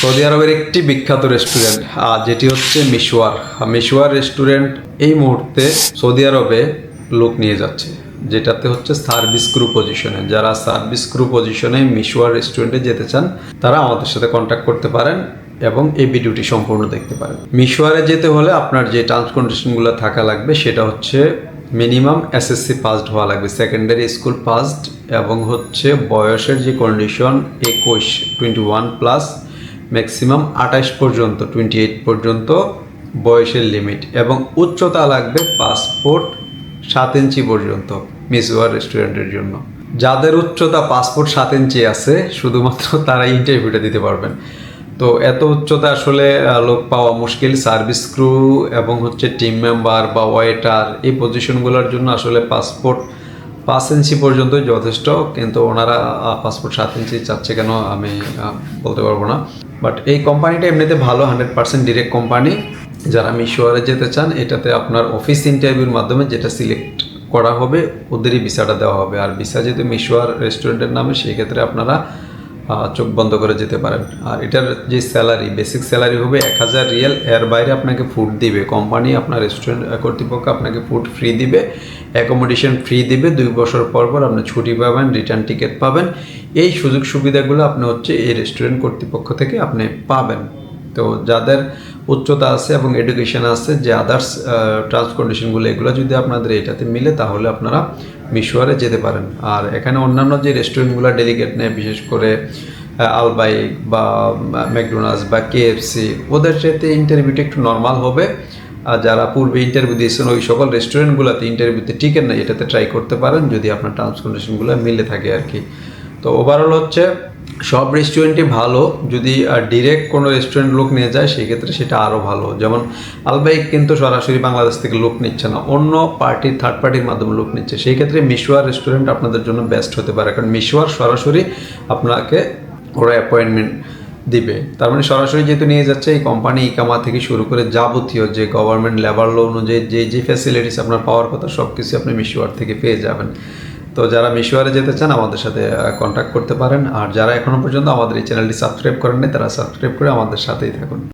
Saudi আরবের একটি বিখ্যাত রেস্টুরেন্ট যেটি হচ্ছে মিশওয়ার। মিশওয়ার রেস্টুরেন্ট এই মুহূর্তে সৌদি আরবে লোক নিয়ে যাচ্ছে, যেটাতে হচ্ছে সার্ভিস ক্রু পজিশনে যারা সার্ভিস ক্রু পজিশনে মিশওয়ার রেস্টুরেন্টে যেতে চান, তারা আমাদের সাথে কন্ট্যাক্ট করতে পারেন এবং এই ভিডিওটি সম্পূর্ণ দেখতে পারেন। মিশওয়ারে যেতে হলে আপনার যে টার্মস কন্ডিশনগুলো থাকা লাগবে, সেটা হচ্ছে মিনিমাম এসএসসি পাসড হওয়া লাগবে সেকেন্ডারি স্কুল পাসড এবং হচ্ছে বয়সের যে কন্ডিশন একুশ টোয়েন্টি ওয়ান প্লাস ম্যাক্সিমাম আঠাশ পর্যন্ত টোয়েন্টি এইট পর্যন্ত বয়সের লিমিট এবং উচ্চতা লাগবে পাসপোর্ট সাত ইঞ্চি পর্যন্ত মিসওয়ার রেস্টুরেন্টের জন্য। যাদের উচ্চতা পাসপোর্ট সাত ইঞ্চি আছে, শুধুমাত্র তারা ইন্টারভিউটা দিতে পারবেন। তো এত উচ্চতা আসলে লোক পাওয়া মুশকিল। সার্ভিস ক্রু এবং হচ্ছে টিম মেম্বার বা ওয়েটার এই পজিশনগুলোর জন্য আসলে পাসপোর্ট পাঁচ ইঞ্চি পর্যন্ত যথেষ্ট, কিন্তু ওনারা পাসপোর্ট সাত ইঞ্চি চাচ্ছে কেন আমি বলতে পারব না। বাট এই কোম্পানিটা এমনিতে ভালো হান্ড্রেড পার্সেন্ট ডিরেক্ট কোম্পানি। যারা মিশোয়ারে যেতে চান, এটাতে আপনার অফিস ইন্টারভিউর মাধ্যমে যেটা সিলেক্ট করা হবে, ওদেরই ভিসাটা দেওয়া হবে। আর ভিসা যেহেতু মিশোয়ার রেস্টুরেন্টের নামে সেই ক্ষেত্রে আপনারা চোখ বন্ধ করে যেতে পারেন। আর এটার যে স্যালারি, বেসিক স্যালারি হবে এক হাজার রিয়েল। এর বাইরে আপনাকে ফুড দিবে। কোম্পানি আপনার রেস্টুরেন্ট কর্তৃপক্ষ আপনাকে ফুড ফ্রি দিবে অ্যাকোমোডেশন ফ্রি দিবে। দুই বছর পর পর আপনি ছুটি পাবেন রিটার্ন টিকিট পাবেন। এই সুযোগ সুবিধাগুলো আপনি হচ্ছে এই রেস্টুরেন্ট কর্তৃপক্ষ থেকে আপনি পাবেন। তো যাদের উচ্চতা আছে এবং এডুকেশন আছে, যে আদার্স ট্রান্স কন্ডিশনগুলো এগুলো যদি আপনাদের এটাতে মিলে, তাহলে আপনারা মিশোয়ারে যেতে পারেন। আর এখানে অন্যান্য যে রেস্টুরেন্টগুলো ডেলিগেট নেয়, বিশেষ করে আলবাইক বা ম্যাকডোনাল্ডস বা কেএফসি ওদের সাথে ইন্টারভিউটা একটু নর্মাল হবে। আর যারা পূর্বে ইন্টারভিউ দিয়েছেন, ওই সকল রেস্টুরেন্টগুলোতে ইন্টারভিউতে টিকেট নেয়, এটাতে ট্রাই করতে পারেন। যদি আপনার টার্মস কন্ডিশনগুলো মিলে থাকে আর কি। তো ওভারঅল হচ্ছে সব রেস্টুরেন্টই ভালো। যদি ডিরেক্ট কোনো রেস্টুরেন্ট লোক নিয়ে যায়, সেক্ষেত্রে সেটা আরও ভালো। যেমন আলবাইক কিন্তু সরাসরি বাংলাদেশ থেকে লোক নিচ্ছে না। অন্য পার্টি থার্ড পার্টির মাধ্যমে লোক নিচ্ছে। সেই ক্ষেত্রে মিশোয়ার রেস্টুরেন্ট আপনাদের জন্য বেস্ট হতে পারে। কারণ মিশোয়ার সরাসরি আপনাকে ওরা অ্যাপয়েন্টমেন্ট দিবে। তার মানে সরাসরি যেহেতু নিয়ে যাচ্ছে, এই কোম্পানি ইকামা থেকে শুরু করে যাবতীয় যে গভর্নমেন্ট লেবার লো অনুযায়ী, যে যে ফ্যাসিলিটিস আপনার পাওয়ার কথা সব কিছু আপনি মিশোয়ার থেকে পেয়ে যাবেন। তো যারা মিশোয়ারে যেতে চান, আমাদের সাথে কন্ট্যাক্ট করতে পারেন। আর যারা এখনও পর্যন্ত আমাদের এই চ্যানেলটি সাবস্ক্রাইব করেননি, তারা সাবস্ক্রাইব করে আমাদের সাথেই থাকুন।